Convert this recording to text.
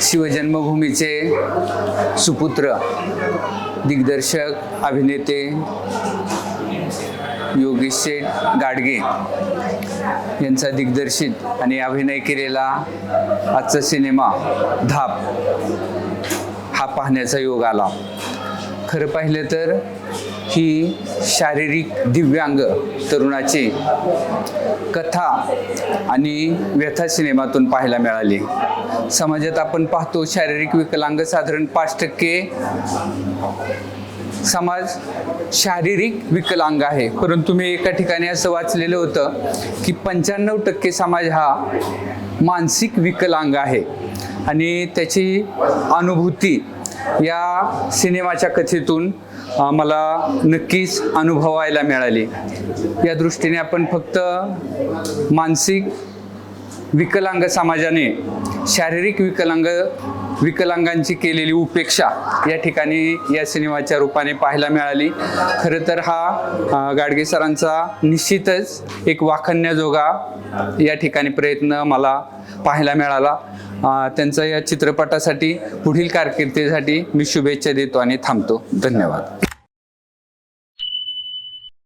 शिवजन्मभूमीचे सुपुत्र दिग्दर्शक अभिनेते योगेश शेठ गाडगे यांचा दिग्दर्शित आणि अभिनय केलेला आजचा सिनेमा धाप हा पाहण्याचा योग आला. खरं पाहिलं तर ही शारीरिक दिव्यांग तरुणाची कथा आणि व्यथा सिनेमातून पाहायला मिळाली. समाजात आपण पाहतो शारीरिक विकलांग साधारण पाच टक्के समाज शारीरिक विकलांग आहे. परंतु मी एका ठिकाणी असं वाचलेलं होतं की पंच्याण्णव टक्के समाज हा मानसिक विकलांग आहे. आणि त्याची अनुभूती या सिनेमाच्या कथेतून मला नक्कीच अनुभवायला मिळाली. या दृष्टीने आपण फक्त मानसिक विकलांग समाजाने शारीरिक विकलांग विकलांगांची केलेली उपेक्षा या ठिकाणी या सिनेमाच्या रूपाने पाहायला मिळाली. खरं तर हा गाडगे सरांचा निश्चितच एक वाखण्याजोगा या ठिकाणी प्रयत्न मला पाहायला मिळाला. त्यांचा या चित्रपटासाठी पुढील कारकिर्दीसाठी मी शुभेच्छा देतो आणि थांबतो. धन्यवाद.